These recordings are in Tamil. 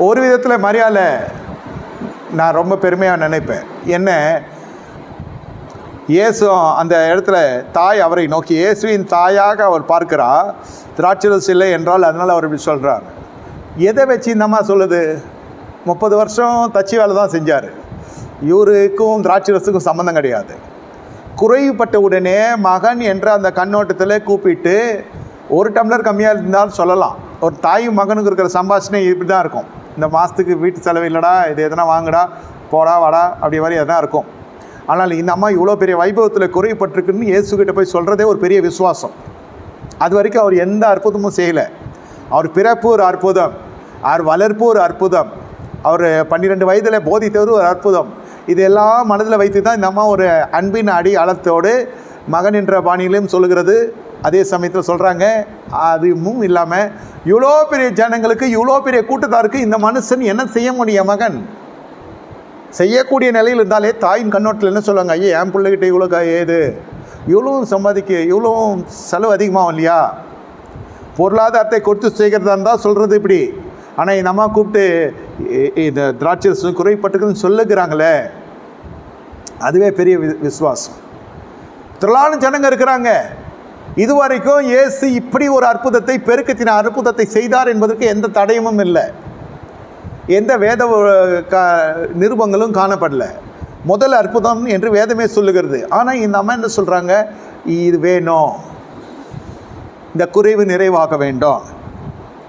ஒரு விதத்தில் மரியாதை நான் ரொம்ப பெருமையாக நினைப்பேன். என்ன? இயேசு அந்த இடத்துல தாய் அவரை நோக்கி இயேசுவின் தாயாக அவர் பார்க்கிறார் திராட்சரஸ் இல்லை என்றால் அதனால் அவர் இப்படி சொல்கிறார் எதை வச்சு இந்தம்மா சொல்லுது? முப்பது வருஷம் தச்சு வேலை தான் செஞ்சார். இவருக்கும் திராட்சரஸுக்கும் சம்மந்தம் கிடையாது. குறைவுபட்ட உடனே மகன் என்ற அந்த கண்ணோட்டத்தில் கூப்பிட்டு ஒரு டம்ளர் கம்மியாக இருந்தாலும் சொல்லலாம். ஒரு தாயும் மகனுக்கு இருக்கிற சம்பாஷணை இப்படி தான் இருக்கும். இந்த மாதத்துக்கு வீட்டு செலவு இல்லைடா இது எதனா வாங்குடா போடா வாடா அப்படி மாதிரி எதனா இருக்கும். ஆனால் இந்த அம்மா இவ்வளோ பெரிய வைபவத்தில் குறைப்பட்டிருக்குன்னு இயேசுகிட்ட போய் சொல்கிறதே ஒரு பெரிய விசுவாசம். அது வரைக்கும் அவர் எந்த அற்புதமும் செய்யலை. அவர் பிறப்பு ஒரு அற்புதம் அவர் வளர்ப்பு ஒரு அற்புதம் அவர் பன்னிரெண்டு வயதில் போதித்தவர் ஒரு அற்புதம். இதெல்லாம் மனதில் வைத்து தான் இந்த அம்மா ஒரு அன்பின் அடி அளத்தோடு மகன் என்ற பாணியிலையும் சொல்லுகிறது. அதே சமயத்தில் சொல்கிறாங்க அதுவும் இல்லாமல் இவ்வளோ பெரிய ஜனங்களுக்கு இவ்வளோ பெரிய கூட்டத்தாருக்கு இந்த மனுஷன் என்ன செய்ய முடியும் மகன்? செய்யக்கூடிய நிலையில் இருந்தாலே தாயின் கண்ணோட்டத்தில் என்ன சொல்லுவாங்க ஐயா என் பிள்ளைகிட்ட இவ்வளோ கா ஏது இவ்வளோவும் சம்பாதிக்க இவ்வளோவும் செலவு அதிகமாகும் இல்லையா? பொருளாதாரத்தை கொடுத்து செய்கிறதா இருந்தால் சொல்கிறது இப்படி. ஆனால் என் அம்மா கூப்பிட்டு இந்த திராட்சை சு- சொல்லுகிறாங்களே. அதுவே பெரிய வி விசுவாசம். திரளான ஜனங்க இருக்கிறாங்க. இதுவரைக்கும் இயேசு இப்படி ஒரு அற்புதத்தை பெருக்கத்தின அற்புதத்தை செய்தார் என்பதற்கு எந்த தடயமும் இல்லை. எந்த வேத க நிருபங்களும் காணப்படல. முதல் அற்புதம் என்று வேதமே சொல்லுகிறது. ஆனால் இந்த அம்மா என்ன சொல்கிறாங்க இது வேணும். இந்த குறைவு நிறைவாக வேண்டும்.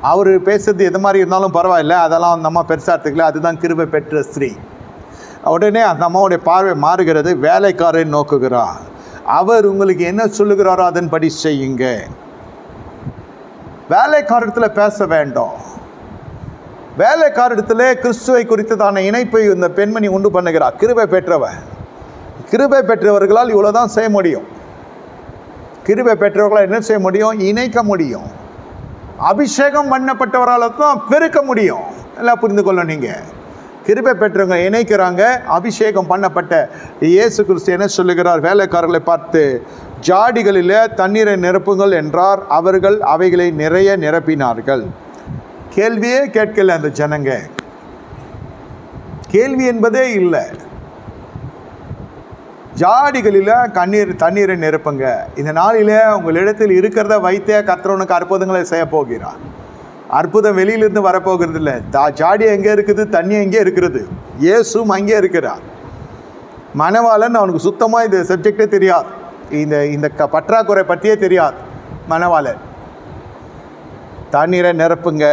அவர் பேசுறது எது மாதிரி இருந்தாலும் பரவாயில்ல. அதெல்லாம் அந்த அம்மா பெருசாக எடுத்துக்கல. அதுதான் கிருபை பெற்ற ஸ்திரீ. உடனே அந்த அம்மாவுடைய பார்வை மாறுகிறது. வேலைக்காரன் நோக்குகிறான். அவர் உங்களுக்கு என்ன சொல்லுகிறாரோ அதன்படி செய்யுங்க. வேலைக்காரத்தில் பேச வேண்டும். வேலைக்காரிடத்தில் கிறிஸ்துவை குறித்ததான இணைப்பை இந்த பெண்மணி உண்டு பண்ணுகிறார். கிருபை பெற்றவ கிருபை பெற்றவர்களால் இவ்வளோ தான் செய்ய முடியும். கிருபை பெற்றவர்களால் என்ன செய்ய முடியும்? இணைக்க முடியும். அபிஷேகம் பண்ணப்பட்டவரால் தான் பெருக்க முடியும். எல்லாம் புரிந்து கொள்ளும் நீங்கள் கிருபை பெற்றவங்க இணைக்கிறாங்க. அபிஷேகம் பண்ணப்பட்ட இயேசு கிறிஸ்து என்ன சொல்லுகிறார்? வேலைக்காரர்களை பார்த்து ஜாடிகளில் தண்ணீரை நிரப்புங்கள் என்றார். அவர்கள் அவைகளை நிறைய நிரப்பினார்கள். கேள்வியே கேட்கல அந்த ஜனங்க. கேள்வி என்பதே இல்லை. ஜாடிகளில் கண்ணீர் தண்ணீரை நிரப்புங்க. இந்த நாளில் உங்களிடத்தில் இருக்கிறத வைத்தே கத்திரவனுக்கு அற்புதங்களை செய்ய போகிறார். அற்புதம் வெளியிலிருந்து வரப்போகிறது இல்லை தா ஜாடி எங்கே இருக்குது? தண்ணி எங்கே இருக்கிறது? இயேசும் அங்கே இருக்கிறார். மணவாளன் அவனுக்கு சுத்தமாக இந்த சப்ஜெக்டே தெரியாது. இந்த இந்த க பற்றாக்குறை பற்றியே தெரியாது மணவாளன். தண்ணீரை நிரப்புங்க.